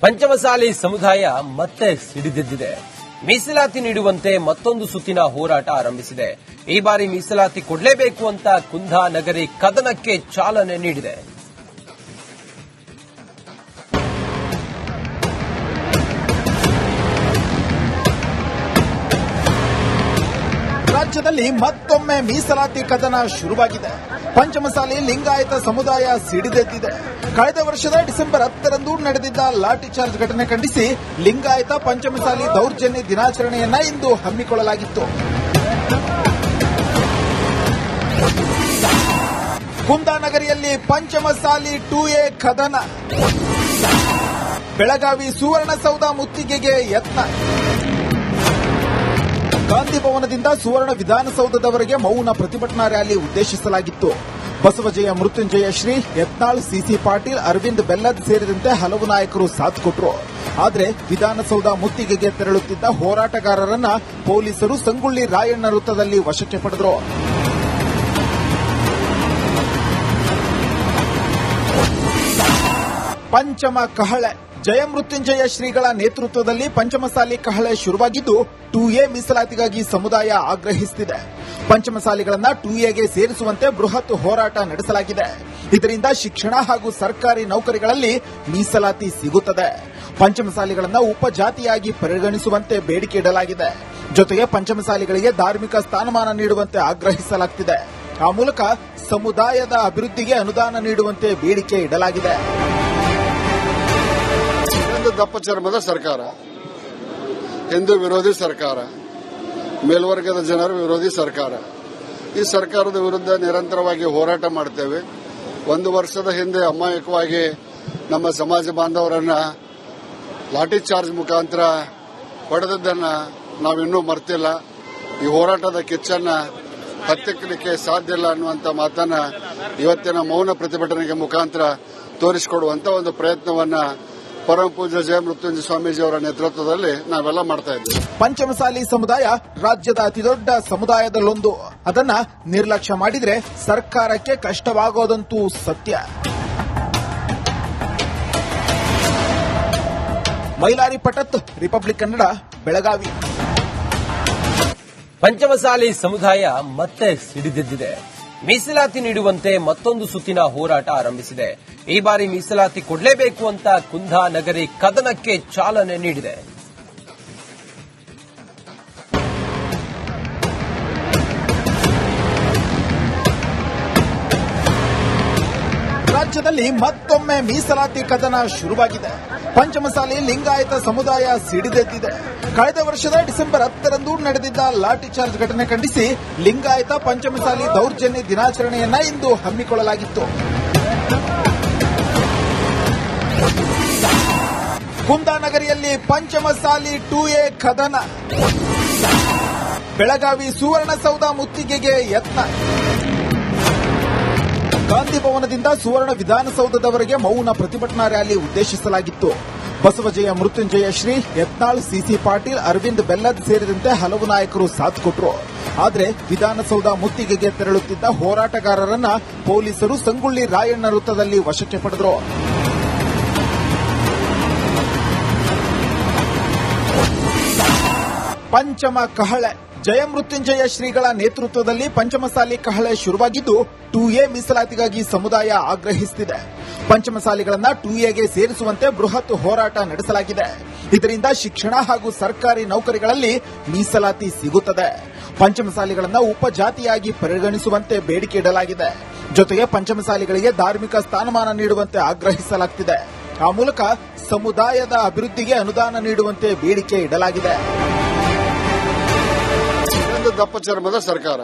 ಪಂಚಮಸಾಲಿ ಸಮುದಾಯ ಮತ್ತೆ ಸಿಡಿದೆದ್ದಿದೆ. ಮೀಸಲಾತಿ ನೀಡುವಂತೆ ಮತ್ತೊಂದು ಸುತ್ತಿನ ಹೋರಾಟ ಆರಂಭಿಸಿದೆ. ಈ ಬಾರಿ ಮೀಸಲಾತಿ ಕೊಡಲೇಬೇಕು ಅಂತ ಕುಂದಾ ನಗರಿ ಕದನಕ್ಕೆ ಚಾಲನೆ ನೀಡಿದೆ. ರಾಜ್ಯದಲ್ಲಿ ಮತ್ತೊಮ್ಮೆ ಮೀಸಲಾತಿ ಕದನ ಶುರುವಾಗಿದೆ. ಪಂಚಮಸಾಲಿ ಲಿಂಗಾಯತ ಸಮುದಾಯ ಸಿಡಿದೆದ್ದಿದೆ. ಕಳೆದ ವರ್ಷದ ಡಿಸೆಂಬರ್ ಹತ್ತರಂದು ನಡೆದಿದ್ದ ಲಾಠಿ ಚಾರ್ಜ್ ಘಟನೆ ಖಂಡಿಸಿ ಲಿಂಗಾಯತ ಪಂಚಮಸಾಲಿ ದೌರ್ಜನ್ಯ ದಿನಾಚರಣೆಯನ್ನ ಇಂದು ಹಮ್ಮಿಕೊಳ್ಳಲಾಗಿತ್ತು. ಕುಂದಾನಗರಿಯಲ್ಲಿ ಪಂಚಮಸಾಲಿ ಟು ಎ ಕದನ ಬೆಳಗಾವಿ ಸುವರ್ಣಸೌಧ ಮುತ್ತಿಗೆಗೆ ಯತ್ನ. ಗಾಂಧಿ ಭವನದಿಂದ ಸುವರ್ಣ ವಿಧಾನಸೌಧದವರೆಗೆ ಮೌನ ಪ್ರತಿಭಟನಾ ರ್ಯಾಲಿ ಉದ್ದೇಶಿಸಲಾಗಿತ್ತು. ಬಸವಜಯ ಮೃತ್ಯುಂಜಯ ಶ್ರೀ ಯತ್ನಾಳ್ ಸಿಸಿ ಪಾಟೀಲ್, ಅರವಿಂದ್ ಬೆಲ್ಲದ್ ಸೇರಿದಂತೆ ಹಲವು ನಾಯಕರು ಸಾಥ್ ಕೊಟ್ಟರು ಆದರೆ ವಿಧಾನಸೌಧ ಮುತ್ತಿಗೆಗೆ ತೆರಳುತ್ತಿದ್ದ ಹೋರಾಟಗಾರರನ್ನ ಪೊಲೀಸರು ಸಂಗೊಳ್ಳಿ ರಾಯಣ್ಣ ವೃತ್ತದಲ್ಲಿ ವಶಕ್ಕೆ ಪಡೆದರು. ಪಂಚಮ ಕಹಳೆ. ಜಯಮೃತ್ಯುಂಜಯ ಶ್ರೀಗಳ ನೇತೃತ್ವದಲ್ಲಿ ಪಂಚಮಸಾಲಿ ಕಹಳೆ ಶುರುವಾಗಿದ್ದು, ಟೂ ಎ ಮೀಸಲಾತಿಗಾಗಿ ಸಮುದಾಯ ಆಗ್ರಹಿಸುತ್ತಿದೆ. ಪಂಚಮಸಾಲಿಗಳನ್ನ ಟೂ ಎಗೆ ಸೇರಿಸುವಂತೆ ಬೃಹತ್ ಹೋರಾಟ ನಡೆಸಲಾಗಿದೆ. ಇದರಿಂದ ಶಿಕ್ಷಣ ಹಾಗೂ ಸರ್ಕಾರಿ ನೌಕರಿಗಳಲ್ಲಿ ಮೀಸಲಾತಿ ಸಿಗುತ್ತದೆ. ಪಂಚಮಸಾಲಿಗಳನ್ನ ಉಪಜಾತಿಯಾಗಿ ಪರಿಗಣಿಸುವಂತೆ ಬೇಡಿಕೆ ಇಡಲಾಗಿದೆ. ಜೊತೆಗೆ ಪಂಚಮಸಾಲಿಗಳಿಗೆ ಧಾರ್ಮಿಕ ಸ್ಥಾನಮಾನ ನೀಡುವಂತೆ ಆಗ್ರಹಿಸಲಾಗುತ್ತಿದೆ ಆ ಮೂಲಕ ಸಮುದಾಯದ ಅಭಿವೃದ್ಧಿಗೆ ಅನುದಾನ ನೀಡುವಂತೆ ಬೇಡಿಕೆ ಇಡಲಾಗಿದೆ. ದಪ್ಪ ಚರ್ಮದ ಸರ್ಕಾರ, ಹಿಂದೂ ವಿರೋಧಿ ಸರ್ಕಾರ, ಮೇಲ್ವರ್ಗದ ಜನರ ವಿರೋಧಿ ಸರ್ಕಾರ. ಈ ಸರ್ಕಾರದ ವಿರುದ್ಧ ನಿರಂತರವಾಗಿ ಹೋರಾಟ ಮಾಡ್ತೇವೆ. ಒಂದು ವರ್ಷದ ಹಿಂದೆ ಅಮಾಯಕವಾಗಿ ನಮ್ಮ ಸಮಾಜ ಬಾಂಧವರನ್ನ ಲಾಠಿ ಚಾರ್ಜ್ ಮುಖಾಂತರ ಹೊಡೆದದ್ದನ್ನ ನಾವಿನ್ನೂ ಮರ್ತಿಲ್ಲ. ಈ ಹೋರಾಟದ ಕಿಚ್ಚನ್ನ ಹತ್ತಿಕ್ಕಲಿಕ್ಕೆ ಸಾಧ್ಯ ಇಲ್ಲ ಅನ್ನುವಂತ ಮಾತನ್ನ ಇವತ್ತಿನ ಮೌನ ಪ್ರತಿಭಟನೆಗೆ ಮುಖಾಂತರ ತೋರಿಸಿಕೊಡುವಂತ ಒಂದು ಪ್ರಯತ್ನವನ್ನ ಪರಮ ಪೂಜ್ಯ ಜಯ ಮೃತ್ಯುಂಜಯ ಸ್ವಾಮೀಜಿ ಅವರ ನೇತೃತ್ವದಲ್ಲಿ ನಾವೆಲ್ಲ ಮಾಡ್ತಾ ಇದ್ದೀವಿ. ಪಂಚಮಸಾಲಿ ಸಮುದಾಯ ರಾಜ್ಯದ ಅತಿದೊಡ್ಡ ಸಮುದಾಯದಲ್ಲೊಂದು. ಅದನ್ನ ನಿರ್ಲಕ್ಷ್ಯ ಮಾಡಿದ್ರೆ ಸರ್ಕಾರಕ್ಕೆ ಕಷ್ಟವಾಗೋದಂತೂ ಸತ್ಯ. ಮೈಲಾರಿ ಪಟತ್ ರಿಪಬ್ಲಿಕ್ ಕನ್ನಡ ಬೆಳಗಾವಿ. ಪಂಚಮಸಾಲಿ ಸಮುದಾಯ ಮತ್ತೆ ಸಿಡಿದೆದ್ದಿದೆ. ಮೀಸಲಾತಿ ನೀಡುವಂತೆ ಮತ್ತೊಂದು ಸುತ್ತಿನ ಹೋರಾಟ ಆರಂಭಿಸಿದೆ. ಈ ಬಾರಿ ಮೀಸಲಾತಿ ಕೊಡಲೇಬೇಕು ಅಂತ ಕುಂದಾ ನಗರಿ ಕದನಕ್ಕೆ ಚಾಲನೆ ನೀಡಿದೆ. ರಾಜ್ಯದಲ್ಲಿ ಮತ್ತೊಮ್ಮೆ ಮೀಸಲಾತಿ ಕದನ ಶುರುವಾಗಿದೆ. ಪಂಚಮಸಾಲಿ ಲಿಂಗಾಯತ ಸಮುದಾಯ ಸಿಡಿದೆದ್ದಿದೆ. ಕಳೆದ ವರ್ಷದ ಡಿಸೆಂಬರ್ ಹತ್ತರಂದು ನಡೆದಿದ್ದ ಲಾಠಿ ಚಾರ್ಜ್ ಘಟನೆ ಖಂಡಿಸಿ ಲಿಂಗಾಯತ ಪಂಚಮಸಾಲಿ ದೌರ್ಜನ್ಯ ದಿನಾಚರಣೆಯನ್ನ ಇಂದು ಹಮ್ಮಿಕೊಳ್ಳಲಾಗಿತ್ತು. ಕುಂದಾನಗರಿಯಲ್ಲಿ ಪಂಚಮಸಾಲಿ ಟು ಎ ಕದನ ಬೆಳಗಾವಿ ಸುವರ್ಣಸೌಧ ಮುತ್ತಿಗೆಗೆ ಯತ್ನ. ಗಾಂಧಿ ಭವನದಿಂದ ಸುವರ್ಣ ವಿಧಾನಸೌಧದವರೆಗೆ ಮೌನ ಪ್ರತಿಭಟನಾ ರ್ಯಾಲಿ ಉದ್ದೇಶಿಸಲಾಗಿತ್ತು. ಬಸವಜಯ ಮೃತ್ಯುಂಜಯ ಶ್ರೀ ಯತ್ನಾಳ್ ಸಿಸಿ ಪಾಟೀಲ್, ಅರವಿಂದ್ ಬೆಲ್ಲದ್ ಸೇರಿದಂತೆ ಹಲವು ನಾಯಕರು ಸಾಥ್ ಕೊಟ್ಟರು ಆದರೆ ವಿಧಾನಸೌಧ ಮುತ್ತಿಗೆಗೆ ತೆರಳುತ್ತಿದ್ದ ಹೋರಾಟಗಾರರನ್ನ ಪೊಲೀಸರು ಸಂಗೊಳ್ಳಿ ರಾಯಣ್ಣ ವೃತ್ತದಲ್ಲಿ ವಶಕ್ಕೆ ಪಡೆದರು. ಪಂಚಮ ಕಹಳೆ. ಜಯಮೃತ್ಯುಂಜಯ ಶ್ರೀಗಳ ನೇತೃತ್ವದಲ್ಲಿ ಪಂಚಮಸಾಲಿ ಕಹಳೆ ಶುರುವಾಗಿದ್ದು, ಟೂ ಎ ಮೀಸಲಾತಿಗಾಗಿ ಸಮುದಾಯ ಆಗ್ರಹಿಸುತ್ತಿದೆ. ಪಂಚಮಸಾಲಿಗಳನ್ನ ಟೂ ಎಗೆ ಸೇರಿಸುವಂತೆ ಬೃಹತ್ ಹೋರಾಟ ನಡೆಸಲಾಗಿದೆ. ಇದರಿಂದ ಶಿಕ್ಷಣ ಹಾಗೂ ಸರ್ಕಾರಿ ನೌಕರಿಗಳಲ್ಲಿ ಮೀಸಲಾತಿ ಸಿಗುತ್ತದೆ. ಪಂಚಮಸಾಲಿಗಳನ್ನ ಉಪಜಾತಿಯಾಗಿ ಪರಿಗಣಿಸುವಂತೆ ಬೇಡಿಕೆ ಇಡಲಾಗಿದೆ. ಜೊತೆಗೆ ಪಂಚಮಸಾಲಿಗಳಿಗೆ ಧಾರ್ಮಿಕ ಸ್ಥಾನಮಾನ ನೀಡುವಂತೆ ಆಗ್ರಹಿಸಲಾಗುತ್ತಿದೆ ಆ ಮೂಲಕ ಸಮುದಾಯದ ಅಭಿವೃದ್ಧಿಗೆ ಅನುದಾನ ನೀಡುವಂತೆ ಬೇಡಿಕೆ ಇಡಲಾಗಿದೆ. ದಪ್ಪ ಚರ್ಮದ ಸರ್ಕಾರ,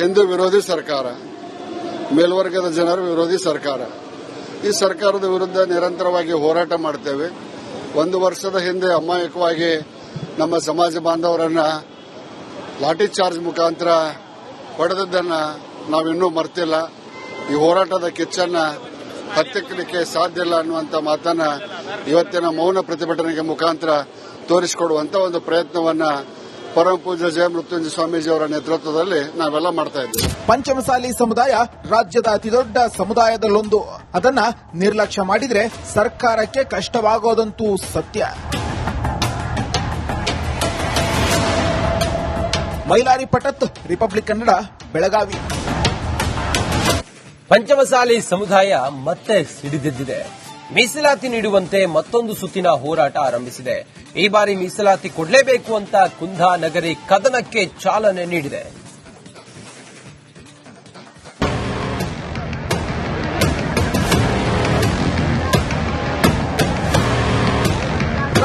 ಹಿಂದೂ ವಿರೋಧಿ ಸರ್ಕಾರ, ಮೇಲ್ವರ್ಗದ ಜನರ ವಿರೋಧಿ ಸರ್ಕಾರ. ಈ ಸರ್ಕಾರದ ವಿರುದ್ಧ ನಿರಂತರವಾಗಿ ಹೋರಾಟ ಮಾಡ್ತೇವೆ. ಒಂದು ವರ್ಷದ ಹಿಂದೆ ಅಮಾಯಕವಾಗಿ ನಮ್ಮ ಸಮಾಜ ಬಾಂಧವರನ್ನ ಲಾಠಿ ಚಾರ್ಜ್ ಮುಖಾಂತರ ಹೊಡೆದದ್ದನ್ನ ನಾವಿನ್ನೂ ಮರ್ತಿಲ್ಲ. ಈ ಹೋರಾಟದ ಕಿಚ್ಚನ್ನ ಹತ್ತಿಕ್ಕಲಿಕ್ಕೆ ಸಾಧ್ಯ ಇಲ್ಲ ಅನ್ನುವಂತ ಮಾತನ್ನ ಇವತ್ತಿನ ಮೌನ ಪ್ರತಿಭಟನೆಗೆ ಮುಖಾಂತರ ತೋರಿಸಿಕೊಡುವಂತ ಒಂದು ಪ್ರಯತ್ನವನ್ನ ಪರಮ ಪೂಜ್ಯ ಜಯ ಮೃತ್ಯುಂಜಯ ಸ್ವಾಮೀಜಿ ಅವರ ನೇತೃತ್ವದಲ್ಲಿ ನಾವೆಲ್ಲ ಮಾಡ್ತಾ ಇದ್ದೀವಿ. ಪಂಚಮಸಾಲಿ ಸಮುದಾಯ ರಾಜ್ಯದ ಅತಿದೊಡ್ಡ ಸಮುದಾಯದಲ್ಲೊಂದು. ಅದನ್ನ ನಿರ್ಲಕ್ಷ್ಯ ಮಾಡಿದ್ರೆ ಸರ್ಕಾರಕ್ಕೆ ಕಷ್ಟವಾಗೋದಂತೂ ಸತ್ಯ. ಮೈಲಾರಿ ಪಟತ್ ರಿಪಬ್ಲಿಕ್ ಕನ್ನಡ ಬೆಳಗಾವಿ. ಪಂಚಮಸಾಲಿ ಸಮುದಾಯ ಮತ್ತೆ ಸಿಡಿದೆದ್ದಿದೆ. ಮೀಸಲಾತಿ ನೀಡುವಂತೆ ಮತ್ತೊಂದು ಸುತ್ತಿನ ಹೋರಾಟ ಆರಂಭಿಸಿದೆ. ಈ ಬಾರಿ ಮೀಸಲಾತಿ ಕೊಡಲೇಬೇಕು ಅಂತ ಕುಂದಾ ನಗರಿ ಕದನಕ್ಕೆ ಚಾಲನೆ ನೀಡಿದೆ.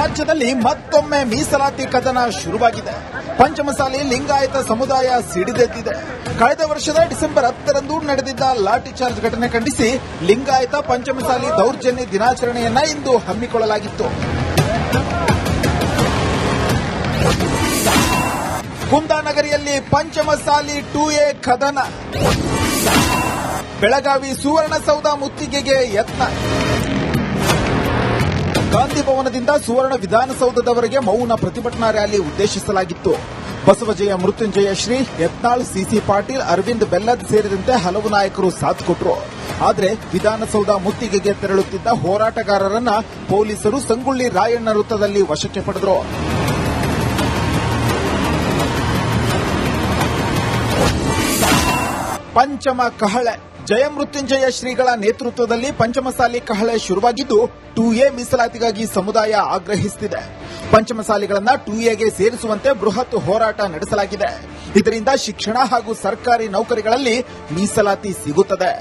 ರಾಜ್ಯದಲ್ಲಿ ಮತ್ತೊಮ್ಮೆ ಮೀಸಲಾತಿ ಕದನ ಶುರುವಾಗಿದೆ. ಪಂಚಮಸಾಲಿ ಲಿಂಗಾಯತ ಸಮುದಾಯ ಸಿಡಿದೆದ್ದಿದೆ ಕಳೆದ ವರ್ಷದ ಡಿಸೆಂಬರ್ ಹತ್ತರಂದು ನಡೆದಿದ್ದ ಲಾಠಿ ಚಾರ್ಜ್ ಘಟನೆ ಖಂಡಿಸಿ ಲಿಂಗಾಯತ ಪಂಚಮಸಾಲಿ ದೌರ್ಜನ್ಯ ದಿನಾಚರಣೆಯನ್ನ ಇಂದು ಹಮ್ಮಿಕೊಳ್ಳಲಾಗಿತ್ತು. ಕುಂದಾನಗರಿಯಲ್ಲಿ ಪಂಚಮಸಾಲಿ ಟು ಎ ಕದನ ಬೆಳಗಾವಿ ಸುವರ್ಣಸೌಧ ಮುತ್ತಿಗೆಗೆ ಯತ್ನ. ಗಾಂಧಿ ಭವನದಿಂದ ಸುವರ್ಣ ವಿಧಾನಸೌಧದವರೆಗೆ ಮೌನ ಪ್ರತಿಭಟನಾ ರ್ಯಾಲಿ ಉದ್ದೇಶಿಸಲಾಗಿತ್ತು. ಬಸವಜಯ ಮೃತ್ಯುಂಜಯ ಶ್ರೀ ಯತ್ನಾಳ್ ಸಿಸಿ ಪಾಟೀಲ್, ಅರವಿಂದ್ ಬೆಲ್ಲದ್ ಸೇರಿದಂತೆ ಹಲವು ನಾಯಕರು ಸಾಥ್ ಕೊಟ್ಟರು ಆದರೆ ವಿಧಾನಸೌಧ ಮುತ್ತಿಗೆಗೆ ತೆರಳುತ್ತಿದ್ದ ಹೋರಾಟಗಾರರನ್ನ ಪೊಲೀಸರು ಸಂಗೊಳ್ಳಿ ರಾಯಣ್ಣ ವೃತ್ತದಲ್ಲಿ ವಶಕ್ಕೆ ಪಡೆದರು. ಪಂಚಮ ಕಹಳೆ. ಜಯಮೃತ್ಯುಂಜಯ ಶ್ರೀಗಳ ನೇತೃತ್ವದಲ್ಲಿ ಪಂಚಮಸಾಲಿ ಕಹಳೆ ಶುರುವಾಗಿದ್ದು, ಟೂ ಎ ಮೀಸಲಾತಿಗಾಗಿ ಸಮುದಾಯ ಆಗ್ರಹಿಸುತ್ತಿದೆ. ಪಂಚಮಸಾಲಿಗಳನ್ನ ಟೂ ಎಗೆ ಸೇರಿಸುವಂತೆ ಬೃಹತ್ ಹೋರಾಟ ನಡೆಸಲಾಗಿದೆ. ಇದರಿಂದ ಶಿಕ್ಷಣ ಹಾಗೂ ಸರ್ಕಾರಿ ನೌಕರಿಗಳಲ್ಲಿ ಮೀಸಲಾತಿ ಸಿಗುತ್ತದೆ.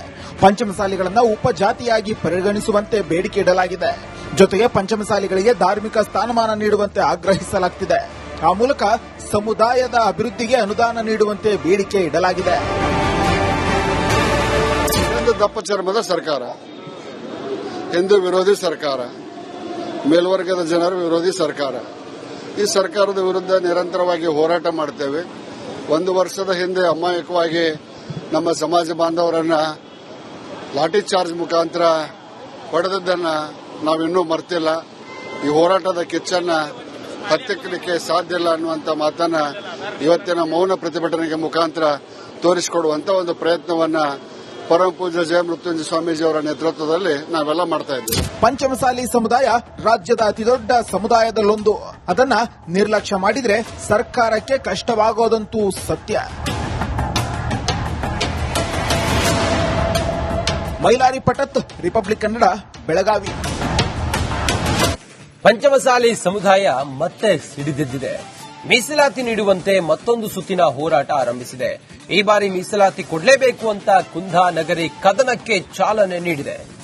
ಪಂಚಮಸಾಲಿಗಳನ್ನ ಉಪಜಾತಿಯಾಗಿ ಪರಿಗಣಿಸುವಂತೆ ಬೇಡಿಕೆ ಇಡಲಾಗಿದೆ. ಜೊತೆಗೆ ಪಂಚಮಸಾಲಿಗಳಿಗೆ ಧಾರ್ಮಿಕ ಸ್ಥಾನಮಾನ ನೀಡುವಂತೆ ಆಗ್ರಹಿಸಲಾಗುತ್ತಿದೆ ಆ ಮೂಲಕ ಸಮುದಾಯದ ಅಭಿವೃದ್ಧಿಗೆ ಅನುದಾನ ನೀಡುವಂತೆ ಬೇಡಿಕೆ ಇಡಲಾಗಿದೆ. ದಪ್ಪ ಚರ್ಮದ ಸರ್ಕಾರ, ಹಿಂದೂ ವಿರೋಧಿ ಸರ್ಕಾರ, ಮೇಲ್ವರ್ಗದ ಜನರ ವಿರೋಧಿ ಸರ್ಕಾರ. ಈ ಸರ್ಕಾರದ ವಿರುದ್ಧ ನಿರಂತರವಾಗಿ ಹೋರಾಟ ಮಾಡ್ತೇವೆ. ಒಂದು ವರ್ಷದ ಹಿಂದೆ ಅಮಾಯಕವಾಗಿ ನಮ್ಮ ಸಮಾಜ ಬಾಂಧವರನ್ನ ಲಾಠಿ ಚಾರ್ಜ್ ಮುಖಾಂತರ ಹೊಡೆದದ್ದನ್ನ ನಾವಿನ್ನೂ ಮರ್ತಿಲ್ಲ. ಈ ಹೋರಾಟದ ಕಿಚ್ಚನ್ನ ಹತ್ತಿಕ್ಕಲಿಕ್ಕೆ ಸಾಧ್ಯ ಇಲ್ಲ ಅನ್ನುವಂತ ಮಾತನ್ನ ಇವತ್ತಿನ ಮೌನ ಪ್ರತಿಭಟನೆಗೆ ಮುಖಾಂತರ ತೋರಿಸಿಕೊಡುವಂತ ಒಂದು ಪ್ರಯತ್ನವನ್ನ ಪರಮ ಪೂಜ್ಯ ಜಯ ಮೃತ್ಯುಂಜಯ ಸ್ವಾಮೀಜಿ ಅವರ ನೇತೃತ್ವದಲ್ಲಿ ನಾವೆಲ್ಲ ಮಾಡ್ತಾ ಇದ್ದೀವಿ. ಪಂಚಮಸಾಲಿ ಸಮುದಾಯ ರಾಜ್ಯದ ಅತಿದೊಡ್ಡ ಸಮುದಾಯದಲ್ಲೊಂದು. ಅದನ್ನ ನಿರ್ಲಕ್ಷ್ಯ ಮಾಡಿದ್ರೆ ಸರ್ಕಾರಕ್ಕೆ ಕಷ್ಟವಾಗೋದಂತೂ ಸತ್ಯ. ಮೈಲಾರಿ ಪಟತ್ ರಿಪಬ್ಲಿಕ್ ಕನ್ನಡ ಬೆಳಗಾವಿ. ಪಂಚಮಸಾಲಿ ಸಮುದಾಯ ಮತ್ತೆ ಸಿಡಿದೆದ್ದಿದೆ. ಮೀಸಲಾತಿ ನೀಡುವಂತೆ ಮತ್ತೊಂದು ಸುತ್ತಿನ ಹೋರಾಟ ಆರಂಭಿಸಿದೆ. ಈ ಬಾರಿ ಮೀಸಲಾತಿ ಕೊಡಲೇಬೇಕು ಅಂತ ಕುಂದಾ ನಗರಿ ಕದನಕ್ಕೆ ಚಾಲನೆ ನೀಡಿದೆ.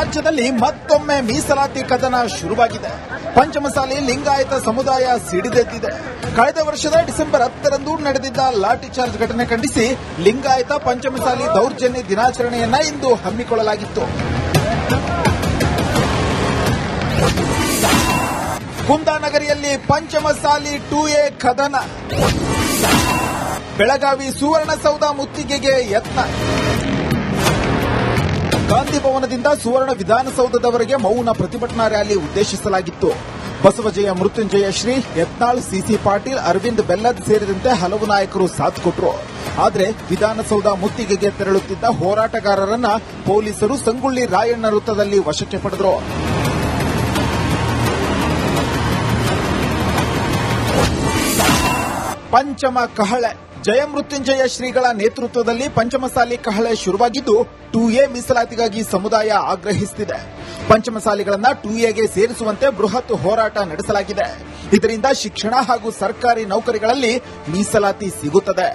ರಾಜ್ಯದಲ್ಲಿ ಮತ್ತೊಮ್ಮೆ ಮೀಸಲಾತಿ ಕದನ ಶುರುವಾಗಿದೆ. ಪಂಚಮಸಾಲಿ ಲಿಂಗಾಯತ ಸಮುದಾಯ ಸಿಡಿದೆದ್ದಿದೆ ಕಳೆದ ವರ್ಷದ ಡಿಸೆಂಬರ್ ಹತ್ತರಂದು ನಡೆದಿದ್ದ ಲಾಠಿ ಚಾರ್ಜ್ ಘಟನೆ ಖಂಡಿಸಿ ಲಿಂಗಾಯತ ಪಂಚಮಸಾಲಿ ದೌರ್ಜನ್ಯ ದಿನಾಚರಣೆಯನ್ನ ಇಂದು ಹಮ್ಮಿಕೊಳ್ಳಲಾಗಿತ್ತು. ಕುಂದಾನಗರಿಯಲ್ಲಿ ಪಂಚಮಸಾಲಿ ಟು ಎ ಕದನ ಬೆಳಗಾವಿ ಸುವರ್ಣಸೌಧ ಮುತ್ತಿಗೆಗೆ ಯತ್ನ. ಗಾಂಧಿ ಭವನದಿಂದ ಸುವರ್ಣ ವಿಧಾನಸೌಧದವರೆಗೆ ಮೌನ ಪ್ರತಿಭಟನಾ ರ್ಯಾಲಿ ಉದ್ದೇಶಿಸಲಾಗಿತ್ತು. ಬಸವಜಯ ಮೃತ್ಯುಂಜಯ ಶ್ರೀ ಯತ್ನಾಳ್ ಸಿಸಿ ಪಾಟೀಲ್, ಅರವಿಂದ್ ಬೆಲ್ಲದ್ ಸೇರಿದಂತೆ ಹಲವು ನಾಯಕರು ಸಾಥ್ ಕೊಟ್ಟರು ಆದರೆ ವಿಧಾನಸೌಧ ಮುತ್ತಿಗೆಗೆ ತೆರಳುತ್ತಿದ್ದ ಹೋರಾಟಗಾರರನ್ನ ಪೊಲೀಸರು ಸಂಗೊಳ್ಳಿ ರಾಯಣ್ಣ ವೃತ್ತದಲ್ಲಿ ವಶಕ್ಕೆ ಪಡೆದರು. ಪಂಚಮ ಕಹಳೆ. ಜಯಮೃತ್ಯುಂಜಯ ಶ್ರೀಗಳ ನೇತೃತ್ವದಲ್ಲಿ ಪಂಚಮಸಾಲಿ ಕಹಳೆ ಶುರುವಾಗಿದ್ದು, ಟೂ ಎ ಮೀಸಲಾತಿಗಾಗಿ ಸಮುದಾಯ ಆಗ್ರಹಿಸುತ್ತಿದೆ. ಪಂಚಮಸಾಲಿಗಳನ್ನ ಟೂ ಎಗೆ ಸೇರಿಸುವಂತೆ ಬೃಹತ್ ಹೋರಾಟ ನಡೆಸಲಾಗಿದೆ. ಇದರಿಂದ ಶಿಕ್ಷಣ ಹಾಗೂ ಸರ್ಕಾರಿ ನೌಕರಿಗಳಲ್ಲಿ ಮೀಸಲಾತಿ ಸಿಗುತ್ತದೆ.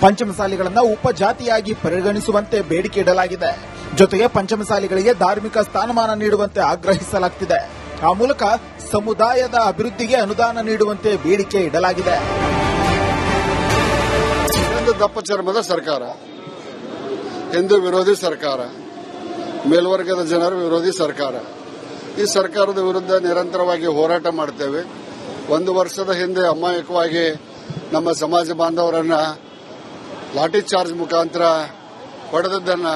ಪಂಚಮಸಾಲಿಗಳನ್ನ ಉಪಜಾತಿಯಾಗಿ ಪರಿಗಣಿಸುವಂತೆ ಬೇಡಿಕೆ ಇಡಲಾಗಿದೆ. ಜೊತೆಗೆ ಪಂಚಮಸಾಲಿಗಳಿಗೆ ಧಾರ್ಮಿಕ ಸ್ಥಾನಮಾನ ನೀಡುವಂತೆ ಆಗ್ರಹಿಸಲಾಗುತ್ತಿದೆ ಆ ಮೂಲಕ ಸಮುದಾಯದ ಅಭಿವೃದ್ಧಿಗೆ ಅನುದಾನ ನೀಡುವಂತೆ ಬೇಡಿಕೆ ಇಡಲಾಗಿದೆ. ದಪ್ಪ ಚರ್ಮದ ಸರ್ಕಾರ, ಹಿಂದೂ ವಿರೋಧಿ ಸರ್ಕಾರ, ಮೇಲ್ವರ್ಗದ ಜನರ ವಿರೋಧಿ ಸರ್ಕಾರ. ಈ ಸರ್ಕಾರದ ವಿರುದ್ಧ ನಿರಂತರವಾಗಿ ಹೋರಾಟ ಮಾಡ್ತೇವೆ. ಒಂದು ವರ್ಷದ ಹಿಂದೆ ಅಮಾಯಕವಾಗಿ ನಮ್ಮ ಸಮಾಜ ಬಾಂಧವರನ್ನ ಲಾಠಿ ಚಾರ್ಜ್ ಮುಖಾಂತರ ಹೊಡೆದದ್ದನ್ನ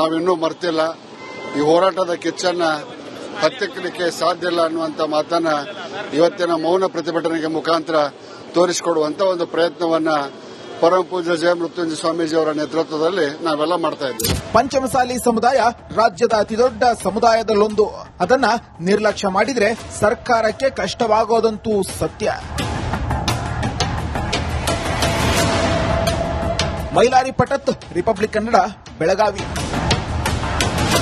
ನಾವಿನ್ನೂ ಮರ್ತಿಲ್ಲ. ಈ ಹೋರಾಟದ ಕಿಚ್ಚನ್ನ ಹತ್ತಿಕ್ಕಲಿಕ್ಕೆ ಸಾಧ್ಯ ಇಲ್ಲ ಅನ್ನುವಂತ ಮಾತನ್ನ ಇವತ್ತಿನ ಮೌನ ಪ್ರತಿಭಟನೆಗೆ ಮುಖಾಂತರ ತೋರಿಸಿಕೊಡುವಂತ ಒಂದು ಪ್ರಯತ್ನವನ್ನ ಪರಮ ಪೂಜ್ಯ ಜಯ ಮೃತ್ಯುಂಜಯ ಸ್ವಾಮೀಜಿ ಅವರ ನೇತೃತ್ವದಲ್ಲಿ ನಾವೆಲ್ಲ ಮಾಡ್ತಾ ಇದ್ದೀವಿ. ಪಂಚಮಸಾಲಿ ಸಮುದಾಯ ರಾಜ್ಯದ ಅತಿದೊಡ್ಡ ಸಮುದಾಯದಲ್ಲೊಂದು. ಅದನ್ನ ನಿರ್ಲಕ್ಷ್ಯ ಮಾಡಿದ್ರೆ ಸರ್ಕಾರಕ್ಕೆ ಕಷ್ಟವಾಗೋದಂತೂ ಸತ್ಯ. ಮೈಲಾರಿ ಪಟತ್ ರಿಪಬ್ಲಿಕ್ ಕನ್ನಡ, ಬೆಳಗಾವಿ.